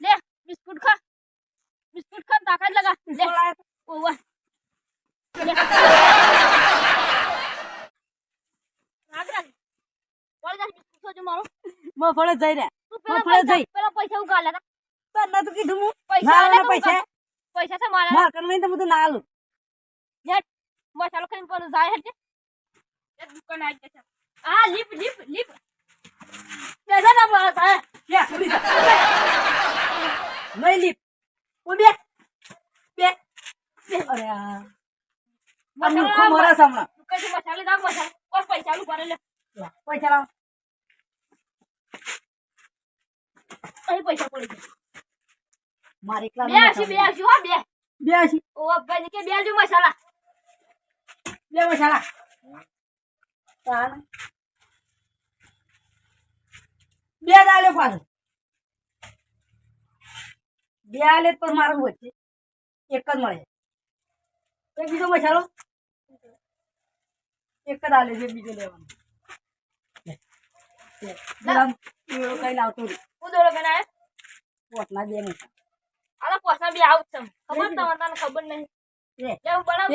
લે બિસ્કુટ ખા બિસ્કુટ ખા તાકાત લગા લે ઓવા લે. રાગ રાગ. કોણ જાય બિસ્કુટ ખાજો મારો મફળે જઈ તું પેલા મફળે પૈસા જઈ. પેલા પૈસા ઉગાડ્યા તા. તાર નતું કીધું હું પૈસા તા પૈસા. પૈસા છે મારા માર કર નહીં તો બધું ના આલું હેટ મસાલો ખાઈને પણ જાય એક દુકાન આવી જશે આ લીપ લીપ લીપ બેસા ના પડે તારે લે છોડી દે. લઈ લીપ ઓ બે બે બે અરે આ આ મૂર્ખો મરે હમણાં દુકાનથી મસાલે દાવ મસાલો કોણ પૈસા આલું કરે લે લે, પૈસા લાવો અહીં પૈસા પડી ગયા મારે એકલા બે આશી બે આશી હો બે બે આશી ઓ અબ્બાજી કે બે આલુ મસાલા. બે મસાલા. તાન. બે જ આલ્યો પાછો. બે આલે તો મારું વચ્ચે. એક જ મળે. એક બીજો મસાલો એક જ આલે છે બીજો લેવાનો. કઈ લાવતો. હું દોડો બનાય પોતના બે મસાલા આલા પોસા બે આવું છે. ખબર તમને તને ખબર નહીં? બનાવ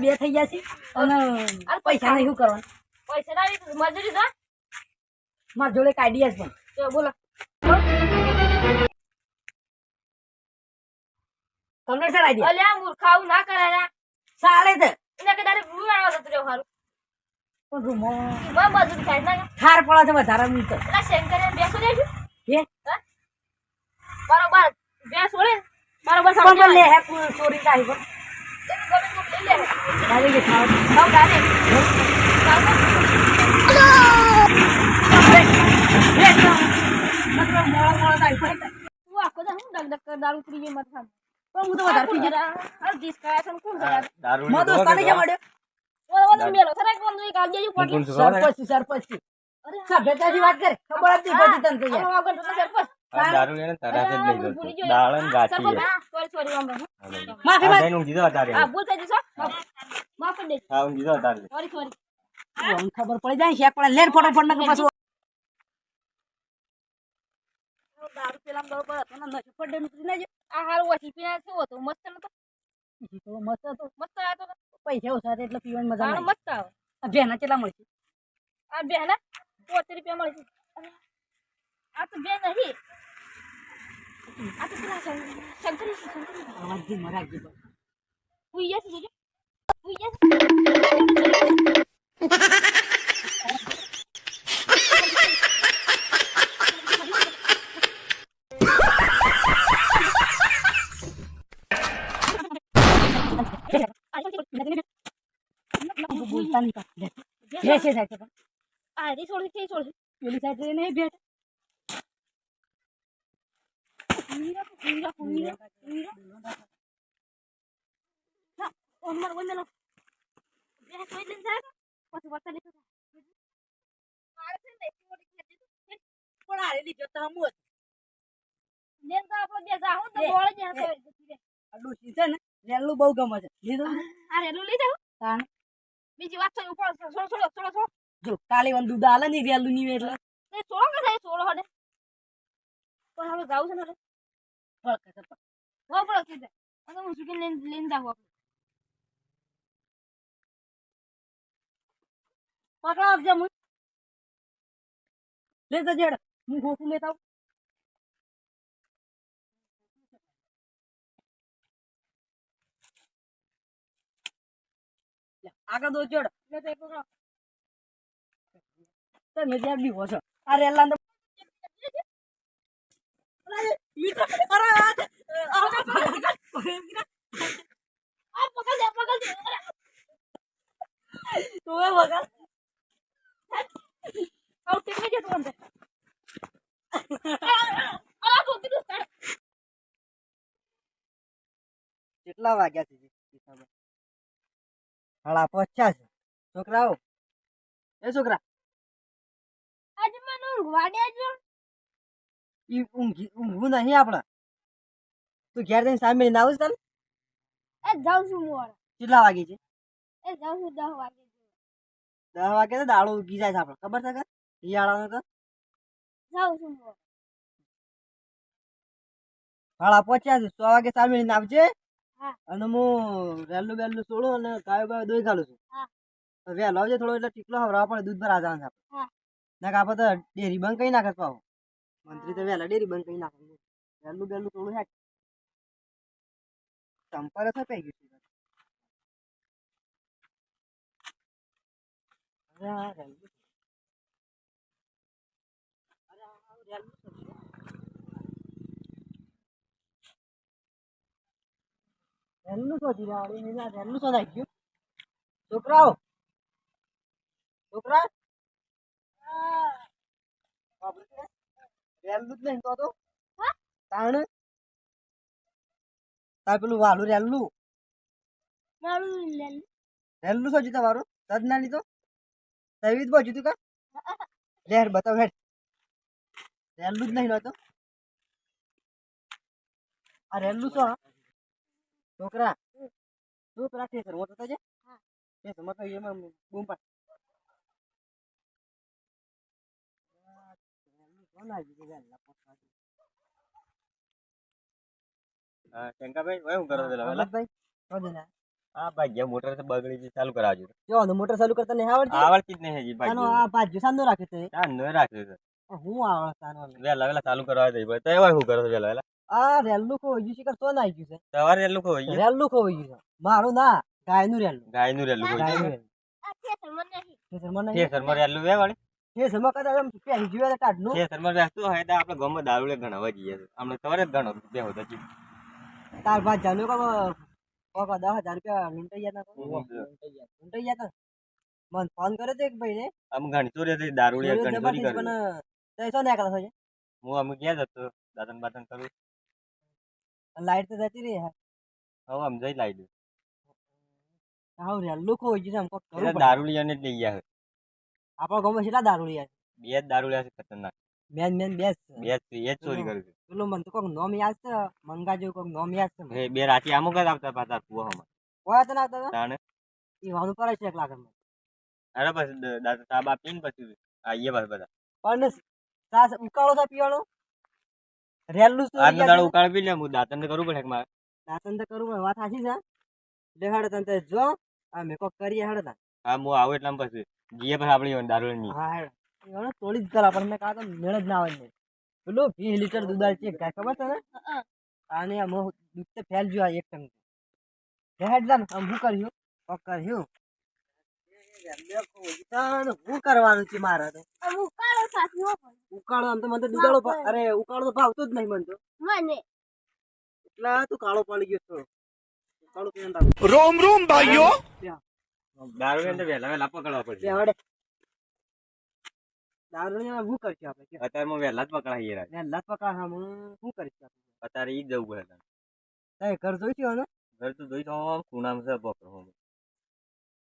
બે. થઈ ગયા છે. અને પૈસા નહીં શું કરવાનું. પૈસા ના મજૂરી મારા જોડે એક આઈડિયા છે. પણ બોલો. તમને સર આઈડિયા અલ્યા મૂર્ખાવ ના કરાયા સાલે છે એને કે તારે રૂ આવો તો રે હારું. પણ રૂમો માં મજૂરી થાય ના ઠાર પડે છે વધારે મી તો. શંકરે બેસો દેજો હે? બરોબર. બેસ છોડે બરોબર પણ લે. હે ચોરી કાઢી પણ લઈ લે લાવી કે ખાવ ખાવ ગાને લે તો મતલબ મોળો મોળો કાઢી પડે તું આખો દા હું ડગ ડગ કર દારૂ પી ગઈ મત ખામ પણ હું તો વધારે. પી ગયો અરે દીસ કયા છે કોણ કરા દારૂ મો દોસ્તાને કેમ મળ્યો ઓલો ઓલો મેલો સરે કોણ દુઈ કાલ દેજો પોટલી સરપંચ સરપંચથી. વાત કરે ખબર જ નહીં તને સરપંચ દારૂ એને જ નહીં સોરી સોરી માફી આ ભૂલ થઈ જશે માફ હા સોરી સોરી પડી જાય લેર પાછું. દારૂ પેલા બરોબર હતો ને નશો પડે નીકળી ના આ હારું ઓછી પીના કેવો હતો? મસ્ત નતો? તો મસ્ત હતો. મસ્ત આવ્યો તો પૈસા ઓછા એટલે પીવાની મજા આવે મસ્ત આવે. આ ભેના કેટલા મળશે? આ બે પોતે રૂપિયા મળશે. આ તો બે નહીં. આ તો પેલા શંકરી શંકરી છે, શંકરી. મરા ગયો હુઈ જશે જોજો જશે બોલતા નહીં. લે છે સાહેબ. આ રી છોડ કે છોડ પેલી રે નહીં ભેટ પૂરા પૂરા પૂરા પૂરા ના ઓમર વંદનો બે સોઈ લઈને જાય ને તો હમું લેન તો આપણે બે જાહું તો લે, બોળે જ લે. તો આ ડોશી છે ને રેલું બહુ ગમે છે. લીધું આ રેલું લઈ જાવ તાણ. બીજી વાત થઈ ઉપર છોડો છોડો છોડો છોડો જો કાલે વન દૂધ આલે ને રેલું ની એટલે. એ છોડો કે થાય છોડો હડે. પણ હવે જાવ છે ને રે ફળકે છે પણ. હો કે દે અને હું સુકી લઈને લઈને જાવ પકડા આપજે મું. લે તો જેડ હું ગોકુ લેતા આવું. આગળ દો જોડ. તો જ્યાં બી છો આ રેલા કેટલા વાગ્યા છે? સાડા પચાસ છોકરાઓ એ છોકરા. આજે મને ઊંઘવા દેજો. ઈ ઊંઘી ઊંઘવું નહીં આપણે. તું ઘેર જઈને સામે ના આવું તને? એ જાઉં છું મોર કેટલા વાગે છે? એ જાઉં છું દસ વાગે. દસ વાગે તો દાડો ઉગી જાય છે આપણે. ખબર છે કે? શિયાળાનો તો. જાઉં છું મોર ભાડા પહોંચ્યા છે. સો વાગે સામે આવજે. અને હું વહેલું વહેલું છોડું અને ગાયો બાયો દોઈ ઘાલું છું. વહેલો આવજે થોડો એટલે ટીકલો હવરાવા પડે દૂધ ભરા જવાનું આપણે. હા. ના કે આપણે તો ડેરી બંધ કઈ નાખે પાછું મંત્રી તો વહેલા ડેરી બંધ કઈ નાખે. વહેલું વહેલું થોડું હે ચંપર થઈ ગયું છે. અરે આ રેલું. અરે આ રેલું રેલું શોધી વળી. એને શોધાઈ ગયું. છોકરાઓ છોકરા. રેલું જ નહીં તો તો. તાણ? તાર પેલું વાલું રેલું. રેલું શોધ્યું તમારું? તજ ના લીધો તવી જ પહોંચ્યું તું કા? લે બતાવ હેડ. રેલું જ નહીં નતો આ રેલું શું? છોકરા શું પેલા ઠેસર મોટો તો છે હા. ઠેસરમાં એમાં બૂમ પાડ કરો ભાઈ મોટર તો બગડી છે ચાલુ કરાવજો જો મોટર ચાલુ કરતા નહીં આવડતી? આવડતી જ નહીં સાંધો રાખ્યો એ. હું આવડતા વેલા વેલા ચાલુ કરવા દઈ ભાઈ. તો એવા શું કરો છો વેલા વેલા આ રેલું ખોઈ ગયું છે કે તો ના આવી ગયું સવારે એટલું ખોઈ છે ગયું? રેલું ખોઈ ગયું છે. મારું ના ગાયનું રેલું ગાયનું રેલું ગાયનું ગયું રેલું થિયેટર નહીં. ઠેસરમાં રેલું વે વળી ઠેસરમાં કદાચ આમ કાઢનું બેસતું હોય તો આપણે ગામમાં દારૂડે ઘણા જઈએ. છે અમને સવારે બે હોતા છે તાર બાદ જાનું કા કોક દસ હજાર રૂપિયા લૂંટાઈ ગયા લૂંટાઈ ગયા મને ફોન કર્યો તો એક ભાઈ ને આમ ગણતો ચોરી દારૂ ઘણી ચોરી કરી. પણ તે શું છે હું અમે ગયા જતો દાતન બાતન કરું. લાઈટ તો જતી રહી હવે આમ જઈ લાઈ દઉં હા રે ખોઈ હોય છે આમ કોક એટલે પડે. દારૂડિયાને જ લઈ ગયા છે. આપણા ગામમાં કેટલા દારૂ યાર બે જ દારૂડિયા છે ખતરનાક. મેન મેન બે બે એ ચોરી કરી છે. પેલું મને તો કોક નોમ યાદ છે મંગા જેવું કોક નોમ યાદ છે. એ બે રાતે આમ જ આવતા પાતા કુવામાં ઓયા તો ના આવતા? તાણે? ઈ વાનું પડે છે એક લાખ અરે દ- દાદા સાબ આપીને પછી. આઈએ બસ બધા. પણ ઉકાળો તો પીવાનો? રેલું તો યાદ દાડો. ઉકાળ પી લે હું દાતન તો કરું પડે કે મારે. દાંતન તો કરું પડે વાત સાચી છે? એટલે હેડે તને જો આ કોક કરીએ હેડે તા હા હું આવું એટલે પછી. જીએ પછી આપણી દારૂ ની હા હેડે. તોડી જ કરા પણ મેં કાં તો મેળ જ ના આવે પેલું વીસ લીટર દૂધ આલ છે ગાય ખબર છે ને હા. આ મો દૂધ તો ફેલ જો એક ટંગ લે હેડ જા ને આમ શું કર્યું? કોક કર્યું? હું કરવાનું છે મારે ઉકાળો આમ તો મને દુધાળો અરે ઉકાળો તો ભાવતો જ નહીં મને એટલા તું કાળો પાડી ગયો થોડો કાળો પીને પકડવા પડશે. હવે દારૂ હું કરશું આપણે? અત્યારે હું જ પકડાઈ રહ્યા. જ પકડા હું કરશું અત્યારે ઈ જ જવું પડે તય ઘર જોઈશું હવે? ઘર તો જોઈ જોઈશું ખૂણામાં છે પકડો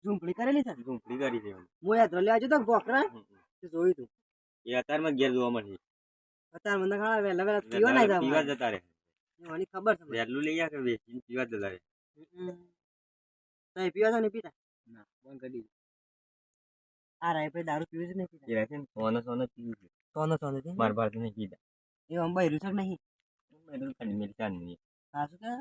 ઝૂંપડી કરેલી છે ઝૂંપડી કરી છે હું યાદ લેવા જતો બોકરા જોયું તું. એ અત્યારમાં જ ઘેર જોવા મળી. અત્યારે મને ખાવા વેલા વેલા પીવા ના જાવ પીવા જતા રહે. મને ખબર છે વેલું લઈ કે વેચીને પીવા જતા રહે. તઈ પીવા છો ને પીતા? ના બંધ કરી આ રાય ભાઈ દારૂ પીવું છે ને પીતા? એ રાખે સોનો સોનો પીવું છે. સોનો સોનો થી માર બાર ને પીતા એ આમ બહેરું છે કે નહીં? બધું ખાલી મિલતા નહીં હા શું કે?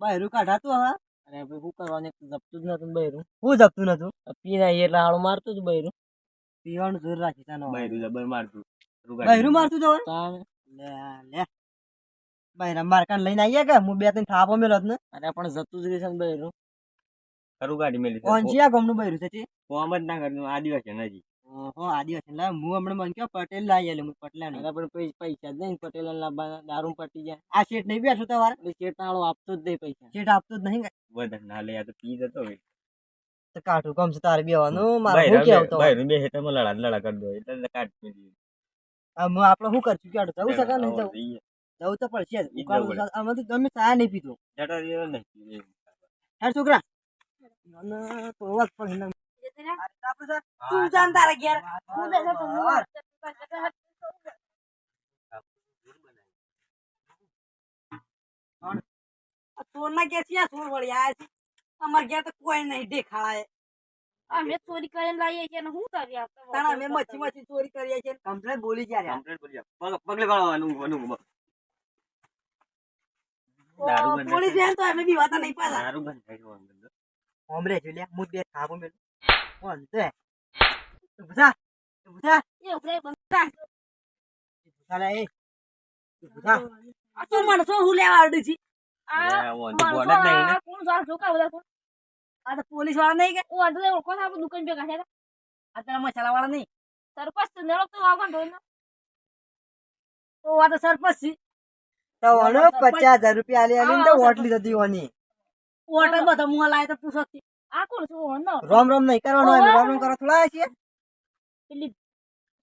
બહેરું કાઢાતું હવે. અરે ભાઈ શું કરવાનું જપતું જ નતું બહેરું હું જપતું નતું? પીને એટલે આળું મારતું જ બહેરું પીવાનું જોર રાખી તાનો બૈરું જબર મારતું. બહેરું મારતું જવાનું લે લે. બહેરા મારકાન લઈને આવીએ કે? હું બે ત્રણ થાપો મેલો જ ને. અરે પણ જતું જ રહેશે બહેરું ખરું ગાડી મેલી આ ગામનું બહેરું છે તે? કોમ જ ના કરતું આદિવાસી નજી ઓહો આદિવાસી. લા હું હમણાં મને કયો પટેલ લાવી આલે હું પટેલા નહીં પણ પૈસા જ નહીં પટેલ લાવવાના દારૂ પટી જાય. આ શેઠ નહીં બેઠો તમારે? શેઠ તાળો આપતો જ નહીં પૈસા. શેઠ આપતો જ નહીં બધા ના લે આ તો પી જતો હોય. તો કાઠું કમ છે તારે બેવાનું મારે હું કે આવતો ભાઈ બે હેઠળમાં લડા લડા કરી દો એટલે કાઢ મેલી હું આપણે શું કરશું? કે જવું શકે નહીં જવું? જવું તો પડશે જ. તો તમે ચા નહીં પીતો જટા નહીં હેડ છોકરા. અને તો અવાજ પણ હિના જતરા તું જાણ તારા ઘેર હું દે તો હું તોરના કે છે સોર વળી આયા છે અમાર ઘેર તો કોઈ નહીં દેખાડાય અમે ચોરી કરીને લાવીએ છીએ ને શું કરીએ આ તો તાણા અમે મચ્છી મચ્છી ચોરી કરીએ છીએ કમ્પ્લેટ બોલી ગયા રહ્યા. કમ્પ્લીટ બોલી જાઓ. પગ- પગલે વાળો અનુભવ અનુભવ ઓ, દારૂ બંધ પોલીસ બેન તો અમે બીવાતા નહીં પાછા દારૂ બંધ નહીં. હોમરે જો લે મુદ્દે થાપો મેલ કોણ તે ભૂસા ભૂસા એ ઉપરે બંધા. ભૂસા લે એ ભૂસા આ તો માણસો હું લેવા આવડું છે આ લે, વાંધો માણસો ગોળ જ નહીં ને. આ કોણ સારા છોકરા બધા કોણ? આ તો પોલીસવાળા નહીં કે ઓ આ તો ઓળખો છો આપણે દુકાન ભેગા થયા આ તારા મસાલા વાળા નહીં સરપંચ તો નેળો તો આવવાનો હોય ને. તો આ તો સરપંચ છે તો ઓનો પચાસ હજાર રૂપિયા આલી આલીને તો વોટ લીધો હતી ઓની વોટ જ બધો મું લાય તો પૂછો છે. આ કોણ છે ઓહો નો રોમ રોમ નહીં કરવાનો રોમ રોમ કરો થોડા છીએ. પેલી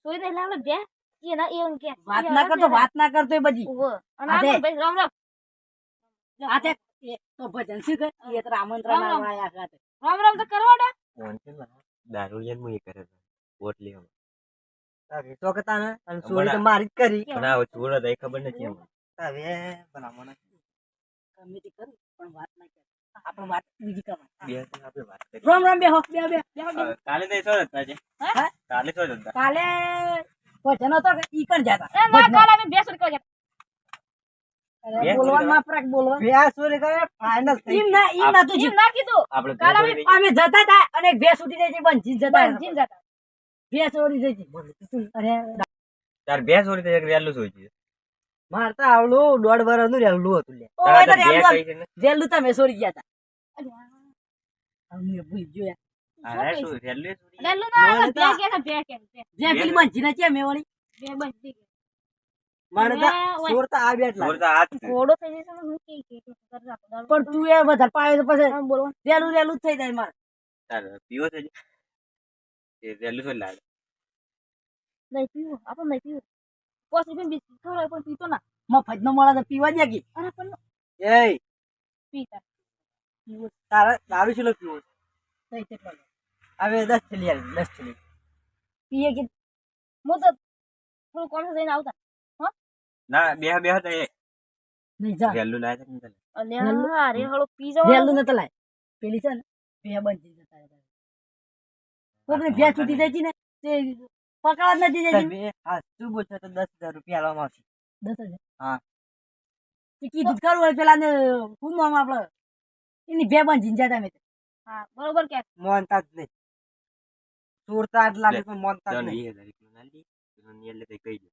સોઈ નહીં લાવે બે ના એ એમ કે. વાત ના કરતો વાત ના કરતો એ બજી ઓહો અને આ ભાઈ? રામ રામ. આ તો ભજન શું કે એ તો આમંત્રણ રામ રામ. ખાતે રોમ રોમ તો કરવાડા. દારૂ લઈને હું એ કરે છે. લેવા તારે તો કતા ને? અને ચોરી તો મારી જ કરી. આ ચોરો તો ખબર નથી. હવે ના કમિટી કરી પણ વાત ના કરી. આપણે વાત બીજી થી આપણે વાત કરી. રામ રામ બે હો બે બે કાલે તો છો હતા છે? હે? કાલે છો હતા? કાલે ભજન હતો કે ઈ કણ જતા? એ ના કાલ અમે બે સુર કરવા બે બોલવાનું ના પરાક બોલવા બે ચોરી કરે ફાઇનલ ઈમ ના ઈમ ના તું એમ ના કીધું. આપણે કાલે અમે જોડે અમે જતા હતા અને એક ભેંસ ઉઠી જાય છે બંધી જતા બંધીને જતા ભેંસ ચોરી જાય છે. અરે તાર બે ચોરી થઈ એક વહેલું શું છે માર આવડું દોઢ વર્ષનું રેલું હતું લે રેલું તમે ચોરી ગયા. પણ તું એ વધારે પાયો તો પછી. રેલું રેલું જ થઈ જાય મારે. પીવો છે લાગે. નહીં પીવું આપણે નહીં પીવું. પાંચ રૂપિયા બીજ ખવડાવે પણ પીતો ના. મફત નો મળે તો પીવા દે કે અરે પણ એ પીતા. તારા દારૂ છે. પીવો હવે દસ થેલી આવી દસ થેલી. પીએ કે હું તો થોડું કોણ જઈને આવતા. ના બે બે હતા એ. નહીં જા. વહેલું લાય તને. અલ્યા અરે હળો પી જાવ રેલું ન તલાય પેલી છે ને બે બંધ જતા કોકની ભેંસ છૂટી જાય છે ને તે પકડવા નથી જતી તમે હા શું બોલશો તો દસ હજાર રૂપિયા આલવામાં આવશે દસ હજાર? હા. તે કીધું ખરું હોય પેલા ને શું નામ આપડે એની બે પણ જતા તમે હા બરોબર કે. મોનતા જ નહીં સુરતા જ લાગે પણ મોનતા જ નહીં. ના ની એટલે તે કહી દે.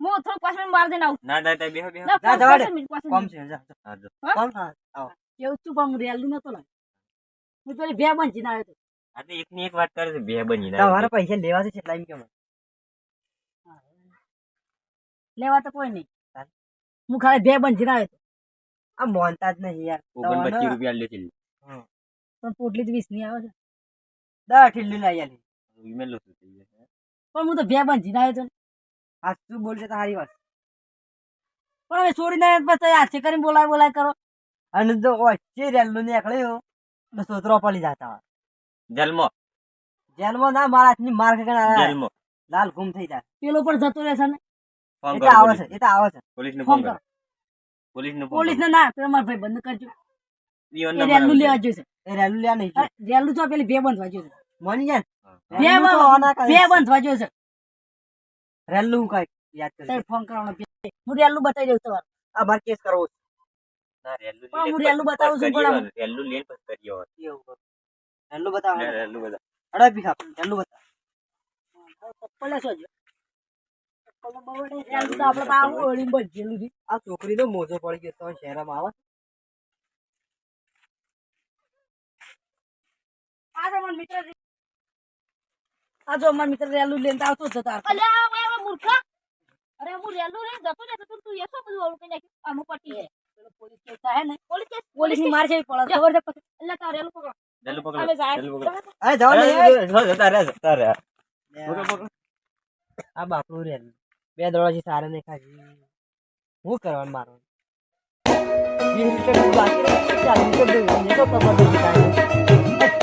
મો થોડું પાછળ મિનિટ માર દઈને ના ના તાર બેહો બેહો. ના જવા દે. કોમ છે જા જા. કોમ? હા આવો. કેવું છું પણ રેલું નતો લાગ હું તો બે બંધ જીના આવ્યો આ તો એક ની એક વાત કરે છે બે બની તમારા પૈસા લેવા છે કેટલા એમ કેમ લેવા તો કોઈ નહીં. હું ખાલી બે બંધ ના આવ્યો આ મોનતા જ નહીં યાર. ઓગણ પચીસ રૂપિયા લે છે પણ પોટલી તો વીસની આવે છે. દસ ઠીલી લઈ આલી. ઈમેલ લખું પણ હું તો બે બંધ ના આવ્યો હા તું બોલશે તો સારી વાત. પણ હવે છોડી ના પછી હાથે કરીને બોલાય બોલાય કરો. અને જો વચ્ચે રેલું નીકળ્યો તો સોતરો પડી જતા જન્મો જેલમાં ના મારા માર ખાઈને લાલ ગુમ થઈ જાય. પેલો પણ જતો રહેશે ને? ફોન કરો આવે છે એ તો આવે છે. પોલીસ ને ફોન કરો. પોલીસ ને પોલીસ ને ના પેલા મારા ભાઈ બંધ કરજો. એ રેલું લેવા જોઈશે એ રેલું લેવા નહીં રેલું તો પેલી બે બંધવા જોઈશે મની જાય બે બંધ બે બંધવા જોઈશે રેલું હું કઈ યાદ કરી ફોન કરવાનો. હું રેલું બતાવી દઉં તમારે. આ મારે કેસ કરવો છે. રેલું હું લઈને બતાવું છું, પણ કરીએ લઈને પછી કરીએ એવું કરું. રેલું બતાવો લે, રેલું બધા અડા ભીખા રેલું બતાવો ચપ્પલ લેશો જો ચપ્પલ બહુ વડે રેલું તો આપણે તો આવું ઓળીને બચેલું છે આ છોકરીનો મોજો પડી ગયો તો શહેરમાં આવે આ તો મારા મિત્ર આ જો મારા મિત્ર રેલું લઈને આવતો જ જતો આવતો. અલ્યા ઓય ઓય મૂર્ખા અરે હું રેલું લઈને જતો રહેતો તો તું એ શું બધું ઓળખી નાખ્યું આમ પટી જાય પેલો પોલીસ કેસ થાય ને પોલીસ કેસ પોલીસની માર છે પડે ખબર છે પછી એટલે તારે રેલું પકડો પકડો પકડો. અરે જવા અરે, જતા રહે, જતા રહે. પકડો, પકડો. આ બાપરું રે. બે દોડાથી સારા ને ખાજી હું કરવાનું મારું? બાકી તો.